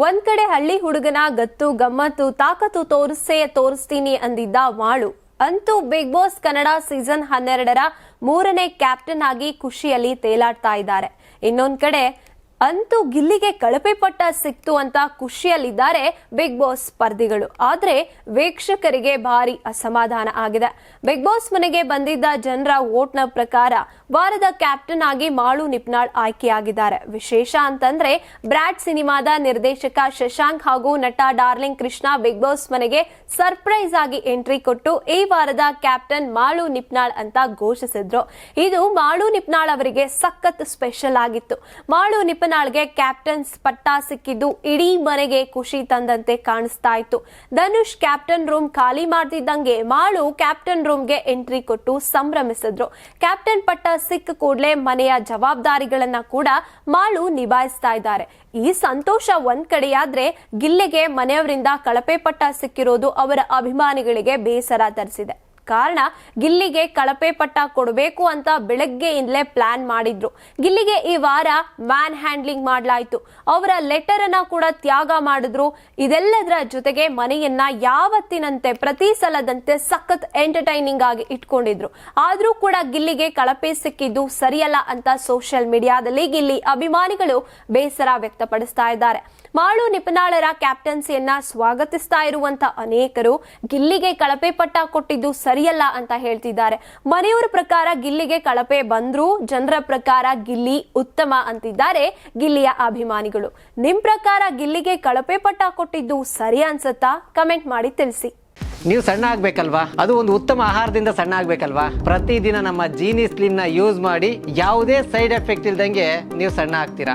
ಒಂದ್ ಕಡೆ ಹಳ್ಳಿ ಹುಡುಗನ ಗತ್ತು, ಗಮ್ಮತ್ತು, ತಾಕತ್ತು ತೋರಿಸೇ ತೋರಿಸ್ತೀನಿ ಅಂದಿದ್ದ ಮಾಳು. ಅಂತೂ ಬಿಗ್ ಬಾಸ್ ಕನ್ನಡ ಸೀಸನ್ ಹನ್ನೆರಡರ ಮೂರನೇ ಕ್ಯಾಪ್ಟನ್ ಆಗಿ ಖುಷಿಯಲ್ಲಿ ತೇಲಾಡ್ತಾ ಇದ್ದಾರೆ. ಇನ್ನೊಂದ್ ಕಡೆ ಅಂತೂ ಗಿಲ್ಲಿಗೆ ಕಳಪೆ ಪಟ್ಟ ಸಿಕ್ತು ಅಂತ ಖುಷಿಯಲ್ಲಿದ್ದಾರೆ ಬಿಗ್ ಬಾಸ್ ಸ್ಪರ್ಧಿಗಳು. ಆದ್ರೆ ವೀಕ್ಷಕರಿಗೆ ಭಾರಿ ಅಸಮಾಧಾನ ಆಗಿದೆ. ಬಿಗ್ ಬಾಸ್ ಮನೆಗೆ ಬಂದಿದ್ದ ಜನರ ವೋಟ್ನ ಪ್ರಕಾರ ವಾರದ ಕ್ಯಾಪ್ಟನ್ ಆಗಿ ಮಾಳು ನಿಪ್ನಾಳ್ ಆಯ್ಕೆಯಾಗಿದ್ದಾರೆ. ವಿಶೇಷ ಅಂತಂದ್ರೆ ಬ್ರಾಡ್ ಸಿನಿಮಾದ ನಿರ್ದೇಶಕ ಶಶಾಂಕ್ ಹಾಗೂ ನಟ ಡಾರ್ಲಿಂಗ್ ಕೃಷ್ಣ ಬಿಗ್ ಬಾಸ್ ಮನೆಗೆ ಸರ್ಪ್ರೈಸ್ ಆಗಿ ಎಂಟ್ರಿ ಕೊಟ್ಟು ಈ ವಾರದ ಕ್ಯಾಪ್ಟನ್ ಮಾಳು ನಿಪ್ನಾಳ್ ಅಂತ ಘೋಷಿಸಿದ್ರು. ಇದು ಮಾಳು ನಿಪ್ನಾಳ್ ಅವರಿಗೆ ಸಖತ್ ಸ್ಪೆಷಲ್ ಆಗಿತ್ತು. ಮಾಳು ನಿಪ್ನಾಳ್ಗೆ ಕ್ಯಾಪ್ಟನ್ಸ್ ಪಟ್ಟ ಸಿಕ್ಕಿದ್ದು ಇಡೀ ಮನೆಗೆ ಖುಷಿ ತಂದಂತೆ ಕಾಣಿಸ್ತಾ ಇತ್ತು. ಧನುಷ್ ಕ್ಯಾಪ್ಟನ್ ರೂಮ್ ಖಾಲಿ ಮಾಡ್ತಿದ್ದಂಗೆ ಮಾಳು ಕ್ಯಾಪ್ಟನ್ ರೂಮ್ಗೆ ಎಂಟ್ರಿ ಕೊಟ್ಟು ಸಂಭ್ರಮಿಸಿದ್ರು. ಕ್ಯಾಪ್ಟನ್ ಪಟ್ಟ ಸಿಕ್ಕ ಕೂಡಲೇ ಮನೆಯ ಜವಾಬ್ದಾರಿಗಳನ್ನ ಕೂಡ ಮಾಳು ನಿಭಾಯಿಸ್ತಾ ಇದ್ದಾರೆ. ಈ ಸಂತೋಷ ಒಂದ್ ಕಡೆಯಾದ್ರೆ ಗಿಲ್ಲೆಗೆ ಮನೆಯವರಿಂದ ಕಳಪೆ ಪಟ್ಟ ಸಿಕ್ಕಿರೋದು ಅವರ ಅಭಿಮಾನಿಗಳಿಗೆ ಬೇಸರ ತರಿಸಿದೆ. ಕಾರಣ ಗಿಲ್ಲಿಗೆ ಕಳಪೆ ಪಟ್ಟ ಕೊಡಬೇಕು ಅಂತ ಬೆಳಗ್ಗೆಯಿಂದಲೇ ಪ್ಲಾನ್ ಮಾಡಿದ್ರು. ಗಿಲ್ಲಿಗೆ ಈ ವಾರ ಮ್ಯಾನ್ ಹ್ಯಾಂಡ್ಲಿಂಗ್ ಮಾಡಲಾಯಿತು. ಅವರ ಲೆಟರ್ ಅನ್ನ ಕೂಡ ತ್ಯಾಗ ಮಾಡಿದ್ರು. ಇದೆಲ್ಲದರ ಜೊತೆಗೆ ಮನೆಯನ್ನ ಯಾವತ್ತಿನಂತೆ ಪ್ರತಿ ಸಲದಂತೆ ಸಖತ್ ಎಂಟರ್ಟೈನಿಂಗ್ ಆಗಿ ಇಟ್ಕೊಂಡಿದ್ರು. ಆದ್ರೂ ಕೂಡ ಗಿಲ್ಲಿಗೆ ಕಳಪೆ ಸಿಕ್ಕಿದ್ದು ಸರಿಯಲ್ಲ ಅಂತ ಸೋಷಿಯಲ್ ಮೀಡಿಯಾದಲ್ಲಿ ಗಿಲ್ಲಿ ಅಭಿಮಾನಿಗಳು ಬೇಸರ ವ್ಯಕ್ತಪಡಿಸ್ತಾ ಇದ್ದಾರೆ. ಮಾಳು ನಿಪುಣಾಳರ ಕ್ಯಾಪ್ಟನ್ಸಿಯನ್ನ ಸ್ವಾಗತಿಸ್ತಾ ಇರುವಂತ ಅನೇಕರು ಗಿಲ್ಲಿಗೆ ಕಳಪೆ ಪಟ್ಟ ಕೊಟ್ಟಿದ್ದು ಸರಿಯಲ್ಲ ಅಂತ ಹೇಳ್ತಿದ್ದಾರೆ. ಮನೆಯವರ ಪ್ರಕಾರ ಗಿಲ್ಲಿಗೆ ಕಳಪೆ ಬಂದ್ರು ಜನರ ಪ್ರಕಾರ ಗಿಲ್ಲಿ ಉತ್ತಮ ಅಂತಿದ್ದಾರೆ ಗಿಲ್ಲಿಯ ಅಭಿಮಾನಿಗಳು. ನಿಮ್ ಪ್ರಕಾರ ಗಿಲ್ಲಿಗೆ ಕಳಪೆ ಪಟ್ಟ ಕೊಟ್ಟಿದ್ದು ಸರಿ ಅನ್ಸತ್ತಾ? ಕಮೆಂಟ್ ಮಾಡಿ ತಿಳಿಸಿ. ನೀವು ಸಣ್ಣ ಆಗ್ಬೇಕಲ್ವಾ? ಅದು ಒಂದು ಉತ್ತಮ ಆಹಾರದಿಂದ ಸಣ್ಣ ಆಗ್ಬೇಕಲ್ವಾ? ಪ್ರತಿದಿನ ನಮ್ಮ ಜೀನಿ ಸ್ಲಿಮ್ನ ಯೂಸ್ ಮಾಡಿ ಯಾವುದೇ ಸೈಡ್ ಎಫೆಕ್ಟ್ ಇಲ್ದಂಗೆ ನೀವು ಸಣ್ಣ ಆಗ್ತೀರಾ?